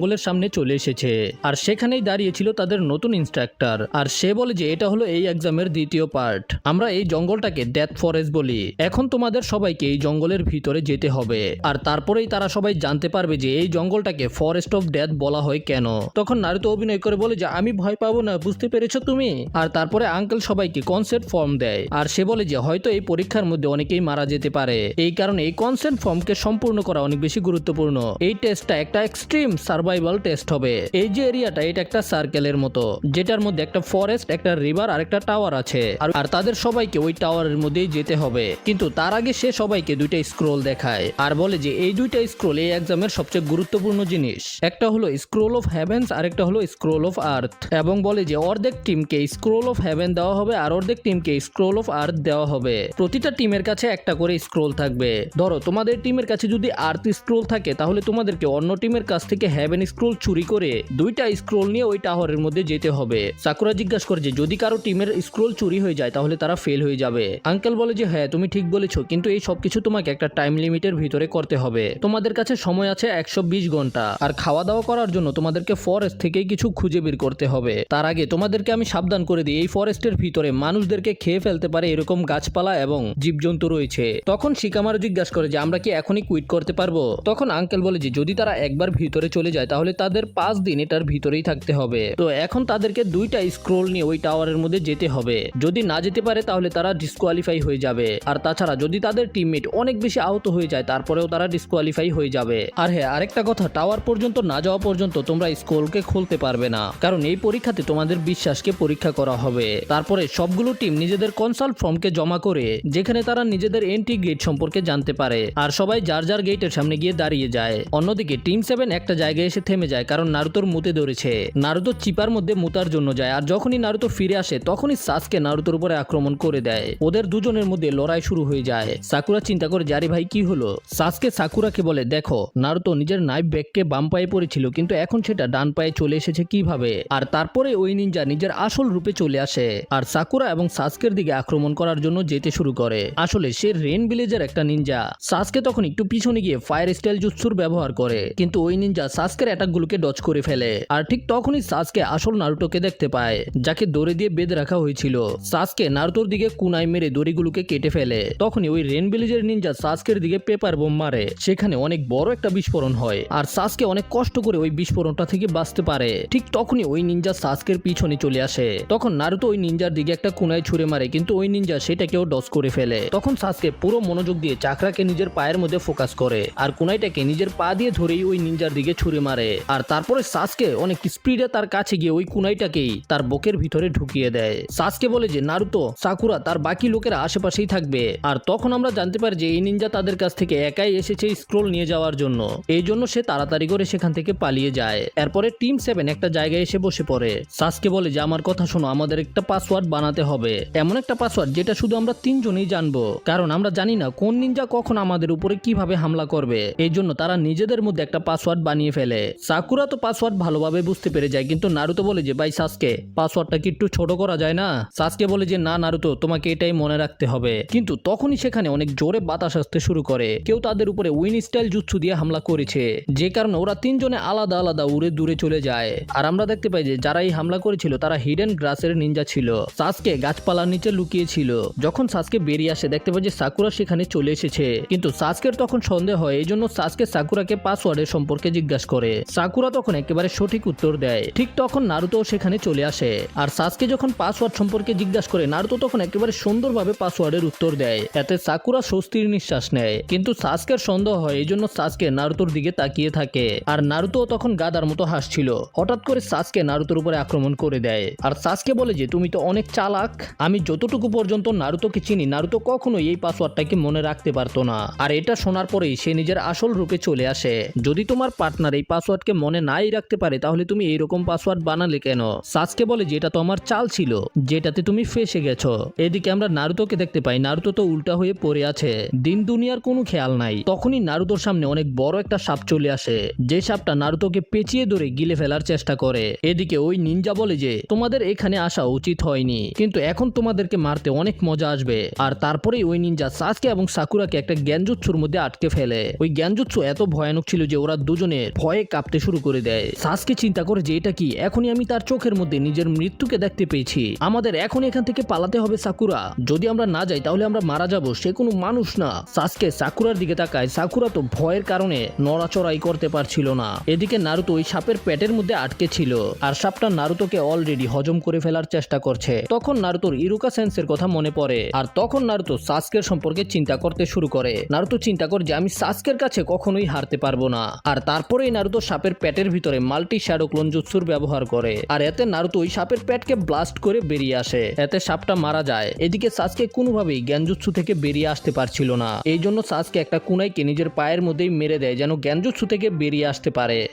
জঙ্গলের সামনে চলে এসেছে। আর সেখানেই দাঁড়িয়ে ছিল তাদের নতুন ইনস্ট্রাক্টর আর সে বলে যে, এটা হলো এই এক্সামের দ্বিতীয় পার্ট আমরা এই জঙ্গলটাকে ডেথ ফরেস্ট বলি। এখন তোমাদের সবাইকে এই জঙ্গলের ভিতরে যেতে হবে। আর তারপরেই তারা সবাই জানতে পারবে যে, এই জঙ্গলটাকে ফরেস্ট অফ ডেথ বলা হয় কেন? তখন নারুতো অভিনয় করে বলে যে, আমি ভয় পাবো না, বুঝতে পেরেছ তুমি? আর তারপরে আঙ্কেল সবাইকে কনসেপ্ট ফর্ম দেয়। আর সে বলে যে, হয়তো এই পরীক্ষার মধ্যে অনেকেই মারা যেতে পারে। এই কারণে এই কনসেন্ট ফর্মকে সম্পূর্ণ করা অনেক বেশি গুরুত্বপূর্ণ। এই টেস্টটা একটা এক্সট্রিম সার্ভাইভাল টেস্ট হবে। এই যে এরিয়াটা এটা একটা সার্কেলের মতো, যেটার মধ্যে একটা ফরেস্ট একটা রিভার আর একটা টাওয়ার আছে। আর- তাদের সবাইকে ওই টাওয়ারের মধ্যেই যেতে হবে। কিন্তু তার আগে সে সবাইকে দুইটা স্ক্রোল দেখায়। আর বলে যে, এই দুইটা স্ক্রোল এই এক্সামের সবচেয়ে গুরুত্বপূর্ণ জিনিস। একটা হলো স্ক্রোল অফ হেভেন্স আর একটা হলো স্ক্রোল অফ আর্থ এবং বলে যে, অর্ধেক টিমকে স্ক্রোল অফ হেভেন দেওয়া হবে, আর অর্ধেক টিমকে স্ক্রোল অফ আর্থ দেওয়া হবে। প্রতিটা টিমের কাছে একটা করে স্ক্রোল থাকবে। ধরো, তোমাদের টিমের কাছে যদি আর্থ স্ক্রোল থাকে, তাহলে তোমাদেরকে অন্য টিমের কাছ থেকে হেভেন স্ক্রোল চুরি করে দুইটা স্ক্রোল নিয়ে ওই টাওয়ারের মধ্যে যেতে হবে। সাকুরা জিজ্ঞাসা করে যে, যদি কারও টিমের স্ক্রোল চুরি হয়ে যায়, তাহলে তারা ফেল হয়ে যাবে। আঙ্কেল বলে যে হ্যাঁ তুমি ঠিক বলেছ, কিন্তু এই সবকিছু তোমাকে একটা টাইম লিমিটের ভিতরে করতে হবে। তোমাদের কাছে সময় আছে একশো ঘণ্টা, আর খাওয়া দাওয়া করার জন্য তোমাদেরকে ফরেস্ট থেকেই কিছু খুঁজে বের করতে হবে। তার আগে তোমাদেরকে আমি সাবধান করে দিই, এই ফরেস্টের ভিতরে মানুষদেরকে খেয়ে ফেলতে পারে এরকম গাছপালা এবং জীবজন্তু রয়েছে। তখন শিকামারও জিজ্ঞাসা করে যে, আমরা কি এখনই কুইট করতে পারব? তখন আঙ্কেল বলে যে, যদি তারা একবার ভিতরে চলে যায় তাহলে তাদের পাঁচ দিন এটার ভিতরেই থাকতে হবে। তো এখন তাদেরকে দুইটা স্ক্রোল নিয়ে ওই টাওয়ারের মধ্যে যেতে হবে। যদি না যেতে পারে তাহলে তারা ডিসকোয়ালিফাই হয়ে যাবে। আর তাছাড়া যদি তাদের টিমমেট অনেক বেশি আহত হয়ে যায়, তারপরেও তারা ডিসকোয়ালিফাই হয়ে যাবে। আর হ্যাঁ আরেকটা কথা, টাওয়ার পর্যন্ত না যাওয়া পর্যন্ত তোমরা স্ক্রোলকে খুলতে পারবে না। কারণ এই পরীক্ষাতে তোমাদের বিশ্বাসকে পরীক্ষা করা হবে। তারপরে সবগুলো টিম নিজেদের কনসাল্ট ফর্মকে জমা করে, যেখানে তারা নিজেদের এন্ট্রি গেট সম্পর্কে জানতে পারে। আর সবাই যার যার গেটের সামনে গিয়ে দাঁড়িয়ে যায়। অন্যদিকে টিম সেভেন একটা জায়গায় থেমে যায়, কারণ নারুতোর মুতে ধরেছে নারুতো চিপার মধ্যে মুতার জন্য যায়, আর যখনই নারুতো ফিরে আসে, তখনই সাসকে নারুতোর উপরে আক্রমণ করে দেয়। ওদের দুজনের মধ্যে লড়াই শুরু হয়ে যায়। সাকুরা চিন্তা করে জারি ভাই, কি হলো? সাসকে সাকুরাকে বলে, দেখো, নারুতো নিজের নাইফ ব্যাগকে বাম পায়ে পড়েছিল, কিন্তু এখন সেটা ডান পায়ে চলে এসেছে কীভাবে? আর তারপরে ওই নিনজা নিজের আসল রূপে চলে আসে, আর সাকুরা এবং সাসকের দিকে আক্রমণ করার জন্য যেতে শুরু করে। আসলে সে রেন ভিলেজের একটা নিনজা সাসকে তখন একটু পিছনে গিয়ে ফায়ার স্টাইল জুৎসুর ব্যবহার করে, কিন্তু ওই নিনজা সাসকের অ্যাটাকগুলোকে ডচ করে ফেলে। আর ঠিক তখনই সাসকে আসল নারুটোকে দেখতে পায়, যাকে দড়ি দিয়ে বেঁধে রাখা হয়েছিল। সাসকে নারুতোর দিকে কুনাই মেরে দড়িগুলোকে কেটে ফেলে। তখনই ওই রেন ভিলেজের নিনজা সাসকের দিকে পেপার বোম মারে। সেখানে অনেক বড় একটা বিস্ফোরণ হয়, আর সাসকে অনেক কষ্ট করে ওই বিস্ফোরণটা থেকে বাঁচতে পারে। ঠিক তখনই ওই নিনজা সাসকের পিছনে চলে আসে। তখন নারুতো ওই নিনজার দিকে একটা কুনায় ছুঁড়ে মারে, কিন্তু ওই নিনজা সেটাকেও ডস করে ফেলে। তখন সাসকে পুরো মনোযোগ দিয়ে চাকরাকে নিজের পায়ের মধ্যে ফোকাস করে, আর কুনাইটাকে নিজের পা দিয়ে ধরেই ওই নিনজার দিকে ছুঁড়ে মারে। আর তারপরে সাসকে অনেক স্পিডে তার কাছে গিয়ে ওই কুনাইটাকেই তার বুকের ভিতরে ঢুকিয়ে দেয়। সাসকে বলে যে, নারুতো, সাকুরা, তার বাকি লোকেরা আশেপাশেই থাকবে। আর তখন আমরা জানতে পারি যে, এই নিনজা তাদের কাছ থেকে একাই এসেছে স্ক্রোল নিয়ে যাওয়ার জন্য। এই জন্য সে তাড়াতাড়ি করে সেখান থেকে পালিয়ে যায়। এরপরে টিম সেভেন একটা জায়গায় এসে বসে পড়ে। সাসকে বলে যে, আমার কথা শোনো, আমাদের একটা পাসওয়ার্ড বানাতে হবে। এমন একটা পাসওয়ার্ড যেটা শুধু আমরা তিনজনই জানব। কারণ আমরা জানি না কোন নিনজা কখন আমাদের উপরে কীভাবে হামলা করবে। এই জন্য তারা নিজেদের মধ্যে একটা পাসওয়ার্ড বানিয়ে ফেলে। সাকুরা তো পাসওয়ার্ড ভালোভাবে বুঝতে পেরে যায়, কিন্তু নারুতো বলে যে, ভাই, সাসকে, পাসওয়ার্ডটা কি একটু ছোট করা যায় না? সাসকে বলে যে, না, নারুতো, তোমাকে এটাই মনে রাখতে হবে। কিন্তু তখনই সেখানে অনেক জোরে বাতাস আসতে শুরু করে। কেউ তাদের উপরে উইন স্টাইল জুৎসু দিয়ে হামলা করেছে, যে কারণে ওরা তিনজনে আলাদা আলাদা উড়ে দূরে চলে যায়। আর আমরা দেখতে পাই যে, যারা এই হামলা করেছিল, তারা হিডেন গ্রাসের নিনজা ছিল। সাসকে গাছপালার নিচে লুকিয়ে ছিল যখন সাসকে বেরিয়ে আসে, দেখতে পাই যে, সাকুরা সেখানে চলে এসেছে। কিন্তু সাসকের তখন সন্দেহ হয় এই জন্য সাসকে সাকুরাকে পাসওয়ার্ডের সম্পর্কে জিজ্ঞাসা করে। সাকুরা তখন একেবারে সঠিক উত্তর দেয়। ঠিক তখন নারুতো সেখানে চলে আসে। আর সাসকে যখন পাসওয়ার্ড সম্পর্কে জিজ্ঞাসা করে, নারুতো তখন একেবারে সুন্দরভাবে পাসওয়ার্ডের উত্তর দেয়। এতে সাকুরা স্বস্তির নিঃশ্বাস নেয়। কিন্তু সাসকের সন্দেহ হয় এই জন্য সাসকে নারুতোর দিকে তাকিয়ে থাকে। আর নারুতো তখন গাদার মতো হাসছিল। হঠাৎ করে সাসকে নারুতোর উপরে আক্রমণ করে দেয়। আর সাসকে বলে যে, তুমি তো অনেক চালাক। আমি যতটুকু পর্যন্ত নারুতোকে চিনি, নারুতো কখনোই এই পাসওয়ার্ডটাকে মনে রাখতে পারতো না। আর এটা শোনার পরেই সে নিজের আসল রূপে চলে আসে। যদি তোমার পার্টনার এই পাসওয়ার্ডকে মনে নাই রাখতে পারে, তাহলে তুমি এইরকম পাসওয়ার্ড বানালে কেন? সাসকে বলে যে এটা তো আমার চাল ছিল, যেটাতে তুমি ফেসে গেছো। এদিকে আমরা নারুতোকে দেখতে পাই, নারুতো তো উল্টা হয়ে পড়ে আছে। দিন দুনিয়ার কোনো খেয়াল নাই। তখনই নারুতোর সামনে অনেক বড় একটা সাপ চলে আসে। যে সাপটা নারুতোকে পেঁচিয়ে ধরে গিলে ফেলার চেষ্টা করে। এদিকে ওই নিনজা বলে যে, তোমাদের এখানে আসা উচিত হয়নি। কিন্তু এখন তোমাদেরকে মারতে অনেক মজা আসবে। আর তারপরেই ওই নিনজা সাসকে এবং সাকুরাকে একটা জ্ঞানজুৎসুর মধ্যে আটকে ফেলে। ওই জ্ঞানজুৎসু এত ভয়ানক ছিল যে ওরা দুজনে ভয়ে কাঁপতে শুরু করে দেয়। সাসকে চিন্তা করে যে এটা কি? এখনই আমি তার চোখের মধ্যে নিজের মৃত্যুকে দেখতে পেয়েছি। আমাদের এখন এখান থেকে পালাতে হবে সাকুরা। যদি আমরা না যাই, তাহলে আমরা মারা যাব। সে কোনো মানুষ না। সাসকে সাকুরার দিকে তাকায়। সাকুরা তো ভয়ের কারণে নড়াচড়াই করতে পারছিল না। এদিকে নারুতো ওই সাপের পেটের মধ্যে আটকে ছিল। আর সাপটা নারুতোকে অলরেডি হজম করে ফেলার চেষ্টা করছে। তখন নারুতোর ইরুকা সেন্সের কথা মনে পড়ে। আর তখন নারুতো সাসকের সম্পর্কে চিন্তা করতে শুরু করে। নারুতো চিন্তা করে যে আমি সাসকের কাছে কখনোই হারতে পারব না। আর তারপরেই নারুতো সাপের প্যাটের ভিতরে মাল্টি শ্যাডো ক্লোন জুৎসুর ব্যবহার করে। আর এতে নারুতো ওই সাপের প্যাটকে ব্লাস্ট করে বেরিয়ে আসে। এতে সাপটা মারা যায়। এদিকে সাসকে কোনোভাবেই জ্ঞানজুৎসু থেকে বেরিয়ে আসতে পারছিল না। এই জন্য সাসকে একটা কুনাইকে নিজের পায়ের মধ্যেই মেরে দেয় যেন জ্ঞানজুৎসু থেকে বেরিয়ে আসতে পারে।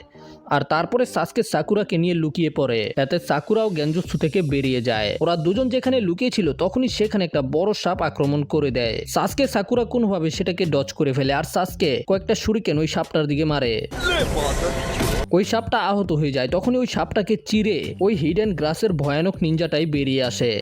আর তারপরে সাসকে সাকুরাকে নিয়ে লুকিয়ে পড়ে। এতে সাকুরাও গ্যাঞ্জুসু থেকে বেরিয়ে যায়। ওরা দুজন যেখানে লুকিয়েছিল, তখনই সেখানে একটা বড় সাপ আক্রমণ করে দেয়। সাসকে সাকুরা কোনোভাবে সেটাকে ডচ করে ফেলে, আর সাসকে কয়েকটা সুরিকেন ওই সাপটার দিকে মারে। ওই সাপটা আহত হয়ে যায় তখনই ওই সাপটাকে চিরে ওই হিডেন গ্রাসের ভয়ানক নিঞ্জাটাই বেরিয়ে আসে।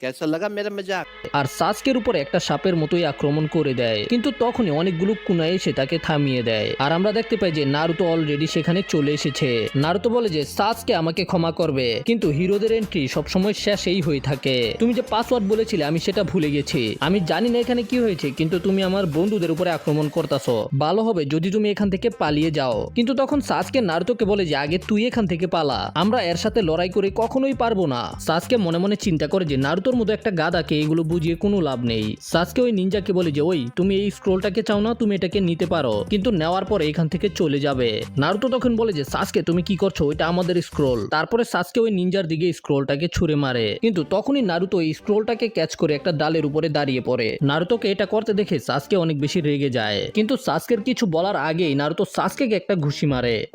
আর সাসকের উপর একটা সাপের মতোই আক্রমণ করে দেয় কিন্তু তখনই অনেকগুলো কুনা এসে তাকে থামিয়ে দেয়। আর আমরা দেখতে পাই যে নারুতো অলরেডি সেখানে চলে এসেছে। নারুতো বলে যে সাসকে আমাকে ক্ষমা করবে। কিন্তু হিরোদের এন্ট্রি সবসময় শেষেই হয়ে থাকে। তুমি যে পাসওয়ার্ড বলেছিলে আমি সেটা ভুলে গেছি। আমি জানি না এখানে কি হয়েছে কিন্তু তুমি আমার বন্ধুদের উপরে আক্রমণ করতেছ। ভালো হবে যদি তুমি এখান থেকে পালিয়ে যাও। কিন্তু তখন সাসকে নারুতোকে বলে যে আগে তুই এখান থেকে পালা। আমরা এর সাথে লড়াই করে কখনোই পারব না। সাসকে মনে মনে চিন্তা করে যে নারুতোর মতো একটা গাদাকে এগুলো বুঝিয়ে কোনো লাভ নেই। সাসকে ওই নিনজাকে বলে যে, ওই, তুমি এই স্ক্রোলটাকে চাও না, তুমি এটাকে নিতে পারো। কিন্তু নেওয়ার পরে এখান থেকে চলে যাবে। নারুতো তখন বলে যে, সাসকে, তুমি কি করছ? ওইটা আমাদের স্ক্রোল। তারপরে সাসকে ওই নিনজার দিকে স্ক্রোলটাকে ছুঁড়ে মারে। কিন্তু তখনই নারুতো এই স্ক্রোলটাকে ক্যাচ করে একটা ডালের উপরে দাঁড়িয়ে পড়ে। নারুতোকে এটা করতে দেখে সাসকে অনেক বেশি রেগে যায়। কিন্তু সাসকের কিছু বলার আগেই নারুতো সাসকে একটা ঘুষি মারে।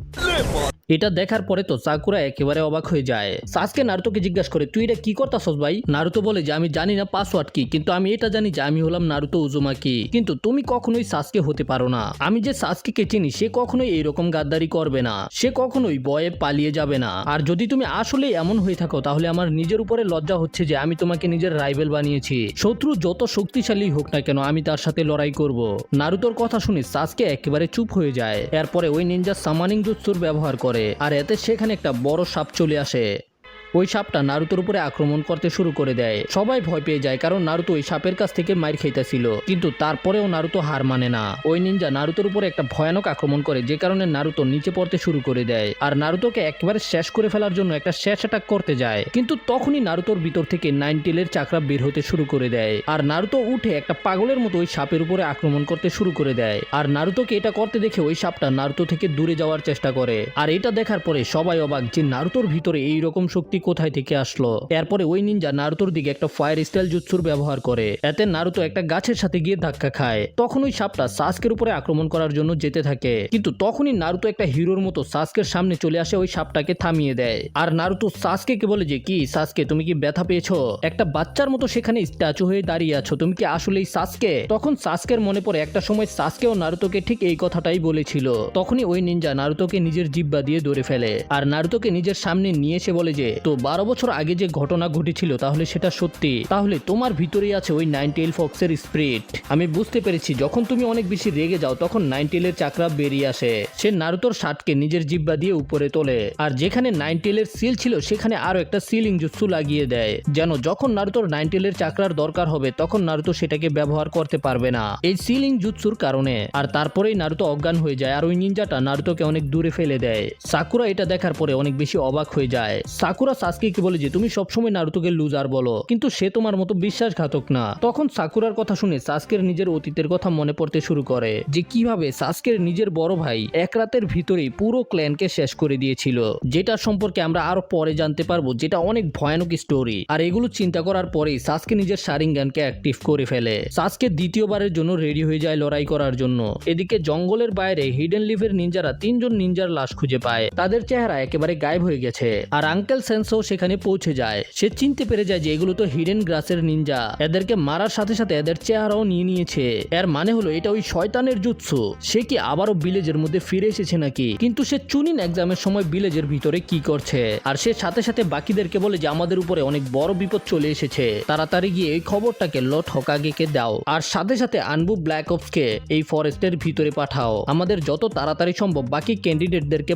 এটা দেখার পরে তো সাকুরা একেবারে অবাক হয়ে যায়। সাসকে নারুতোকে জিজ্ঞাসা করে, তুই এটা কি করতাছস ভাই? নারুতো বলে যে, আমি জানি না পাসওয়ার্ড কি, কিন্তু আমি এটা জানি যে, আমি হলাম নারুতো উজুমাকি। কিন্তু তুমি কখনোই সাসকে হতে পারো না। আমি যে সাসকে চিনি, সে কখনোই এইরকম গাদ্দারি করবে না। সে কখনোই বয়ে পালিয়ে যাবে না। আর যদি তুমি আসলে এমন হয়ে থাকো, তাহলে আমার নিজের উপরে লজ্জা হচ্ছে যে, আমি তোমাকে নিজের রাইভেল বানিয়েছি। শত্রু যত শক্তিশালী হোক না কেন, আমি তার সাথে লড়াই করব। নারুতোর কথা শুনে সাসকে একেবারে চুপ হয়ে যায়। এরপরে ওই নিনজা সামানিং জুৎসুর ব্যবহার করে। আর এতে সেখানে একটা বড় সাপ চলে আসে। ওই সাপটা নারুতোর উপরে আক্রমণ করতে শুরু করে দেয়। সবাই ভয় পেয়ে যায় কারণ নারুতো ওই সাপের কাছ থেকে মার খাইতেছিল। কিন্তু তারপরেও নারুতো হার মানে না। ওই নিনজা নারুতোর উপরে একটা ভয়ানক আক্রমণ করে, যে কারণে নারুতো নিচে পড়তে শুরু করে দেয়। আর নারুতোকে একেবারে শেষ করে ফেলার জন্য একটা শেষ অ্যাটাক করতে যায়। কিন্তু তখনই নারুতোর ভিতর থেকে নাইন টেলের চাকরা বের হতে শুরু করে দেয়। আর নারুতো উঠে একটা পাগলের মতো ওই সাপের উপরে আক্রমণ করতে শুরু করে দেয়। আর নারুতোকে এটা করতে দেখে ওই সাপটা নারুতো থেকে দূরে যাওয়ার চেষ্টা করে। আর এটা দেখার পরে সবাই অবাক যে নারুতোর ভিতরে এই রকম শক্তি কোথায় থেকে আসলো? এরপরে ওই নিনজা নারুতোর দিকে একটা ফায়ার স্টাইল জুৎসুর ব্যবহার করে। এতে নারুতো একটা গাছের সাথে গিয়ে ধাক্কা খায়। তখন ওই সাপটা সাসকের উপরে আক্রমণ করার জন্য যেতে থাকে। কিন্তু তখনই নারুতো একটা হিরোর মতো সাসকের সামনে চলে আসে ওই সাপটাকে থামিয়ে দেয়। আর নারুতো সাসকে কে বলে যে, কি সাসকে, তুমি কি ব্যথা পেয়েছ? একটা বাচ্চার মতো সেখানে স্ট্যাচু হয়ে দাঁড়িয়ে আছো। তুমি কি আসলেই সাসকে? তখন সাসকের মনে পড়ে একটা সময় সাসকে ও নারুতোকে ঠিক এই কথাটাই বলেছিল। তখনই ওই নিনজা নারুতোকে নিজের জিব্বা দিয়ে ধরে ফেলে। আর নারুতোকে নিজের সামনে নিয়ে এসে বলে যে তো বারো বছর আগে যে ঘটনা ঘটেছিল, তাহলে সেটা সত্যি। তাহলে তোমার ভিতরেই আছে ওই নাইন টেল ফক্সের স্পিরিট। আমি বুঝতে পেরেছি, যখন তুমি অনেক বেশি রেগে যাও, তখন নাইন টেলের চাকরা বেরিয়ে আসে। সে নারুতোর শার্টকে নিজের জিব্বা দিয়ে উপরে তোলে। আর যেখানে নাইন টেলের সিল ছিল, সেখানে আরও একটা সিলিং জুৎসু লাগিয়ে দেয়। যেন যখন নারুতোর নাইন টেলের চাকরার দরকার হবে, তখন নারুতো সেটাকে ব্যবহার করতে পারবে না। এই সিলিং জুৎসুর কারণে। আর তারপরেই নারুতো অজ্ঞান হয়ে যায়, আর ওই নিনজাটা নারুতোকে অনেক দূরে ফেলে দেয়। সাকুরা এটা দেখার পরে অনেক বেশি অবাক হয়ে যায়। সাকুরা সাসকে বলে যে, তুমি সবসময় নারুতোকে লুজার বলো, কিন্তু সে তোমার মতো বিশ্বাসঘাতক না। তখন সাকুরার কথা শুনে সাসকের নিজের অতীতের কথা মনে পড়তে শুরু করে, যে কীভাবে সাসকের নিজের বড় ভাই এক রাতের ভিতরেই পুরো ক্ল্যানকে শেষ করে দিয়েছিল, যেটা সম্পর্কে আমরা আরও পরে জানতে পারব, যেটা অনেক ভয়ানক স্টোরি আর এগুলো চিন্তা করার পরেই সাসকে নিজের সারিঙ্গানকে অ্যাক্টিভ করে ফেলে। সাসকে দ্বিতীয়বারের জন্য রেডি হয়ে যায় লড়াই করার জন্য। এদিকে জঙ্গলের বাইরে হিডেন লিভের নিনজারা তিনজন নিনজার লাশ খুঁজে পায়। তাদের চেহারা একেবারে গায়েব হয়ে গেছে। আর আঙ্কেল সেন্সও সেখানে পৌঁছে যায়। সে চিনতে পেরে যায় যে এগুলো তো হিডেন গ্রাসের নিনজা এদেরকে মারার সাথে সাথে এদের চেহারাও নিয়ে নিয়েছে। এর মানে হলো এটা ওই শয়তানের জুৎসু সে কি আবারও ভিলেজের মধ্যে ফিরে এসেছে নাকি? কিন্তু সে চুনিন এক্সামের সময় ভিলেজের ভিতরে কি করছে? আর সে সাথে সাথে বাকিদেরকে বলে যে আমাদের উপরে অনেক বড় বিপদ চলে এসেছে। তাড়াতাড়ি গিয়ে এই খবরটাকে লট হকাগেকে দাও। আর সাথে সাথে আনবু ব্ল্যাক অপসকে এই ফরেস্টের ভিতরে পাঠাও। আমাদের যত তাড়াতাড়ি সম্ভব বাকি ক্যান্ডিডেটদেরকে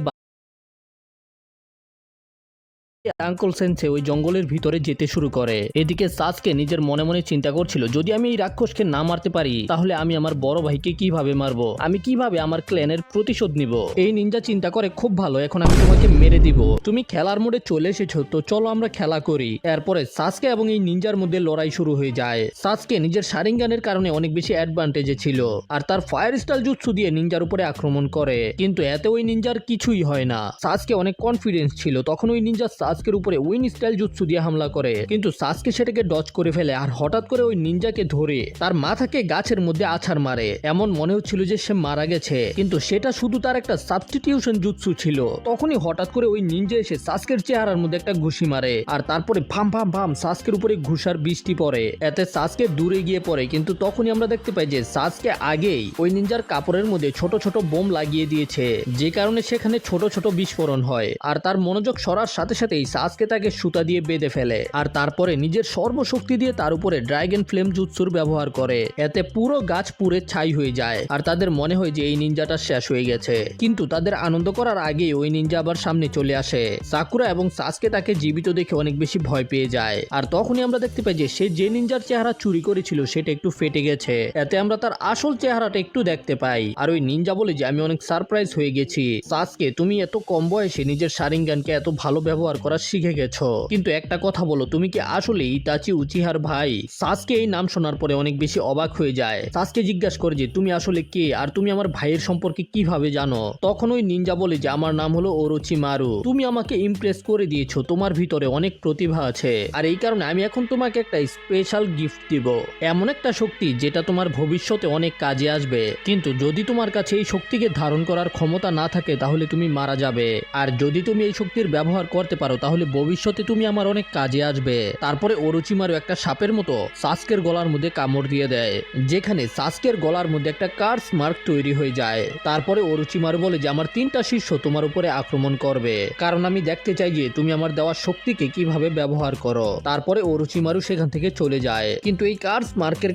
আঙ্কল সেন্সে ওই জঙ্গলের ভিতরে যেতে শুরু করে। এদিকে সাসকে নিজের মনে মনে চিন্তা করছিল, যদি আমি এই রাক্ষসকে না মারতে পারি, তাহলে আমি আমার বড় ভাইকে কীভাবে মারবো? আমি কীভাবে আমার ক্ল্যানের প্রতিশোধ নিব? এই নিনজা চিন্তা করে, খুব ভালো, এখন আমি তোমাকে মেরে দিব। তুমি খেলার মোড়ে চলে এসেছ, তো চলো আমরা খেলা করি। এরপরে সাসকে এবং এই নিনজার মধ্যে লড়াই শুরু হয়ে যায়। সাসকে নিজের সারিঙ্গানের কারণে অনেক বেশি অ্যাডভান্টেজে ছিল, আর তার ফায়ার স্টাইল জুৎসু দিয়ে নিনজার উপরে আক্রমণ করে। কিন্তু এতে ওই নিনজার কিছুই হয় না। সাসকে অনেক কনফিডেন্স ছিল, তখন ওই নিনজা সাসকের উপরে উইন স্টাইল জুৎসু দিয়ে হামলা করে। কিন্তু সাসকে সেটাকে ডচ করে ফেলে আর হঠাৎ করে ওই নিনজাকে ধরে তার মাথাকে গাছের মধ্যে আছাড় মারে। এমন মনে হচ্ছিল যে সে মারা গেছে। কিন্তু সেটা শুধু তার একটা সাবস্টিটিউশন জুৎসু ছিল। তখনই হঠাৎ করে ওই নিনজা এসে সাসকের চেহারার মধ্যে একটা ঘুষি মারে। আর তারপরে ভাম ভাম ভাম সাসকের উপরে ঘুষার বৃষ্টি পড়ে। এতে সাসকে দূরে গিয়ে পড়ে। কিন্তু তখনই আমরা দেখতে পাই যে সাসকে আগেই ওই নিনজার কাপড়ের মধ্যে ছোট ছোট বোম লাগিয়ে দিয়েছে। যে কারণে সেখানে ছোট ছোট বিস্ফোরণ হয়। আর তার মনোযোগ সরার সাথে সাথেই সাসকে তাকে সুতা দিয়ে বেঁধে ফেলে আর তারপরে নিজের সর্বশক্তি দিয়ে তার উপরে ড্রাগন ফ্লেম জুৎসুর ব্যবহার করে। এতে পুরো গাছ পুড়ে ছাই হয়ে যায় আর তাদের মনে হয় যে এই নিনজাটা শেষ হয়ে গেছে। কিন্তু তাদের আনন্দ করার আগে ওই নিনজা আবার সামনে চলে আসে। সাকুরা এবং সাসকে তাকে জীবিত দেখে অনেক বেশি ভয় পেয়ে যায়। আর তখনই আমরা দেখতে পাই যে সে যে নিনজার চেহারা চুরি করেছিল সেটা একটু ফেটে গেছে। এতে আমরা তার আসল চেহারাটা একটু দেখতে পাই। আর ওই নিনজা বলে যে, আমি অনেক সারপ্রাইজ হয়ে গেছি। সাসকে তুমি এত কম বয়সে নিজের সারিঙ্গানকে এত ভালো ব্যবহার করা শিখে গেছো। কিন্তু একটা কথা বলো, তুমি কি আসলে ইতাচি উচিহার ভাই? সাসকে এই নাম শোনার পরে অনেক বেশি অবাক হয়ে যায়। সাসকে জিজ্ঞাসা করে যে, তুমি আসলে কে? আর তুমি আমার ভাইয়ের সম্পর্কে কীভাবে জানো? তখন ওই নিনজা বলে যে, আমার নাম হলো ওরোচি মারু তুমি আমাকে ইমপ্রেস করে দিয়েছ। তোমার ভিতরে অনেক প্রতিভা আছে। আর এই কারণে আমি এখন তোমাকে একটা স্পেশাল গিফট দিব। এমন একটা শক্তি যেটা তোমার ভবিষ্যতে অনেক কাজে আসবে। কিন্তু যদি তোমার কাছে এই শক্তিকে ধারণ করার ক্ষমতা না থাকে, তাহলে তুমি মারা যাবে। আর যদি তুমি এই শক্তির ব্যবহার করতে পারো তাহলে ভবিষ্যতে তুমি আমার অনেক কাজে আসবে। তারপরে অরুচিমারু একটা সাপের মতো সাস্কের গলার মধ্যে কামড় দিয়ে দেয়, যেখানে সাস্কের গলার মধ্যে একটা কার্স মার্ক তৈরি হয়ে যায়। তারপরে অরুচিমারু বলে যে, আমার তিনটা শিষ্য তোমার উপরে আক্রমণ করবে। কারণ আমি দেখতে চাই যে, তুমি আমার দেওয়া শক্তিকে কীভাবে ব্যবহার করো। তারপরে অরুচিমারু সেখান থেকে চলে যায়। কিন্তু এই কার্স মার্কের